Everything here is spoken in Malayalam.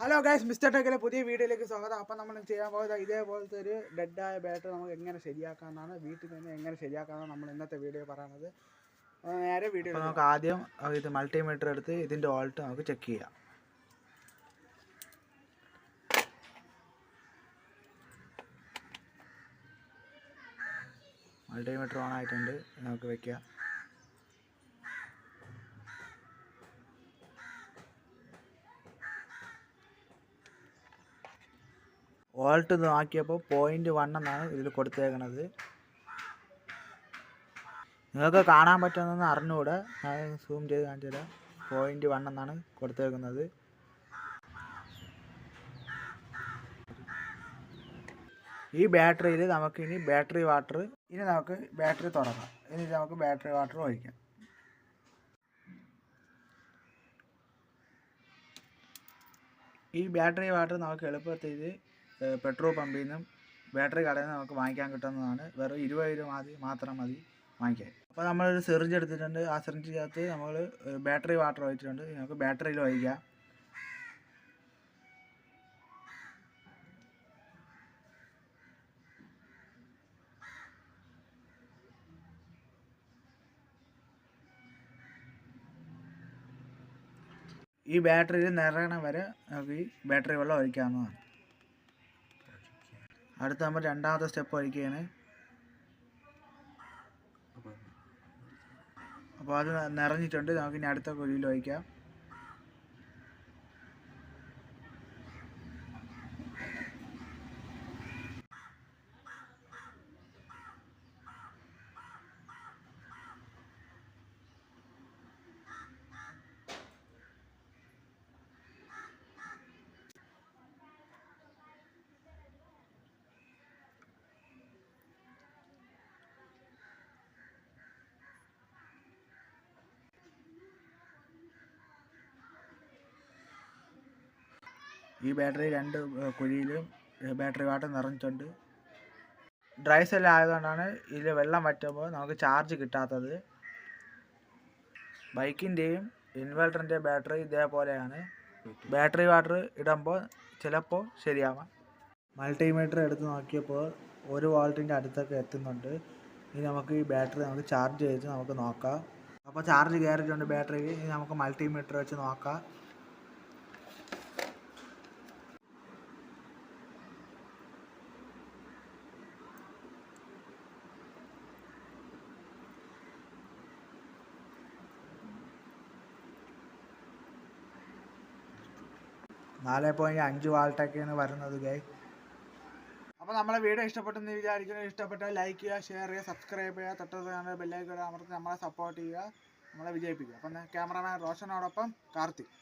ഹലോ ഗൈസ് മിസ്റ്റർ ടെക്കിലെ പുതിയ വീഡിയോയിലേക്ക് സ്വാഗതം. അപ്പം നമ്മൾ ചെയ്യാൻ പോകുന്നത് ഇതേപോലത്തെ ഒരു ഡെഡായ ബാറ്ററി നമുക്ക് എങ്ങനെ ശരിയാക്കാമെന്നാണ്. വീട്ടിൽ നിന്ന് എങ്ങനെ ശരിയാക്കാമെന്നാണ് നമ്മൾ ഇന്നത്തെ വീഡിയോ പറയുന്നത്. നേരെ വീഡിയോ നമുക്ക് ആദ്യം ഇത് മൾട്ടിമീറ്റർ എടുത്ത് ഇതിന്റെ ഓൾട്ട് നമുക്ക് ചെക്ക് ചെയ്യാം. മൾട്ടിമീറ്റർ ഓൺ ആയിട്ടുണ്ട്. നമുക്ക് വെക്കാം. വോൾട്ട് ആക്കിയപ്പോൾ പോയിന്റ് വൺ എന്നാണ് ഇതിൽ കൊടുത്തേക്കണത്. നിങ്ങൾക്ക് കാണാൻ പറ്റുമെന്ന് അറിഞ്ഞുകൂടെ. ഞാൻ സൂം ചെയ്ത് കാണിച്ചു തരാം. വൺ എന്നാണ് കൊടുത്തേക്കുന്നത്. ഈ ബാറ്ററിയിൽ നമുക്ക് ഇനി ബാറ്ററി വാട്ടർ ഇനി നമുക്ക് ബാറ്ററി തുറക്കാം. ഇനി നമുക്ക് ബാറ്ററി വാട്ടർ ഒഴിക്കാം. ഈ ബാറ്ററി വാട്ടർ നമുക്ക് എളുപ്പത്തിൽ പെട്രോൾ പമ്പിൽ നിന്നും ബാറ്ററി കടയിൽ നിന്ന് നമുക്ക് വാങ്ങിക്കാൻ കിട്ടുന്നതാണ്. വെറും ഇരുപത് രൂപ മതി മാത്രം മതി വാങ്ങിക്കാൻ. അപ്പോൾ നമ്മളൊരു സിറിഞ്ച് എടുത്തിട്ടുണ്ട്. ആ സിറിഞ്ചിനകത്ത് നമ്മൾ ബാറ്ററി വാട്ടർ ഒഴിച്ചിട്ടുണ്ട്. നമുക്ക് ബാറ്ററിയിൽ ഒഴിക്കാം. ഈ ബാറ്ററിയിൽ നിറയണം വരെ നമുക്ക് ഈ ബാറ്ററി വെള്ളം ഒഴിക്കാവുന്നതാണ്. അടുത്ത നമ്മൾ രണ്ടാമത്തെ സ്റ്റെപ്പ് ഒഴിക്കുകയാണ് അപ്പോൾ അത് നിറഞ്ഞിട്ടുണ്ട്. നമുക്ക് ഇനി അടുത്ത കുഴിയിൽ ഒഴിക്കാം ഈ ബാറ്ററി രണ്ട് കുഴിയിലും ബാറ്ററി വാട്ടർ നിറഞ്ഞിട്ടുണ്ട്. ഡ്രൈ സെൽ ആയതുകൊണ്ടാണ് ഇതിൽ വെള്ളം വറ്റുമ്പോൾ നമുക്ക് ചാർജ് കിട്ടാത്തത്. ബൈക്കിന്റെയും ഇൻവെർട്ടറിന്റെ ബാറ്ററി ഇതേപോലെയാണ്. ബാറ്ററി വാട്ടർ ഇടുമ്പോൾ ചിലപ്പോൾ ശരിയാവാം. മൾട്ടിമീറ്റർ എടുത്ത് നോക്കിയപ്പോൾ ഒരു വോൾട്ടിന്റെ അടുത്തൊക്കെ എത്തുന്നുണ്ട്. ഇനി നമുക്ക് ഈ ബാറ്ററി നമുക്ക് ചാർജ് ചെയ്ത് നമുക്ക് നോക്കാം. അപ്പോൾ ചാർജ് കയറിയിട്ടുണ്ട് ബാറ്ററി ഇനി നമുക്ക് മൾട്ടിമീറ്റർ വെച്ച് നോക്കാം. നാല് പോയിന്റ് അഞ്ച് വാൾട്ടൊക്കെയാണ് വരുന്നത് ഗൈ അപ്പോൾ നമ്മളെ വീഡിയോ ഇഷ്ടപ്പെട്ടെന്ന് വിചാരിക്കുന്നു. ഇഷ്ടപ്പെട്ടാൽ ലൈക്ക് ചെയ്യുക ഷെയർ ചെയ്യുക സബ്സ്ക്രൈബ് ചെയ്യുക തൊട്ടടുത്ത് ബെല്ലൈക്കൺ അമർത്തി നമ്മളെ സപ്പോർട്ട് ചെയ്യുക നമ്മളെ വിജയിപ്പിക്കുക. അപ്പം ക്യാമറമാൻ റോഷനോടൊപ്പം കാർത്തിക്.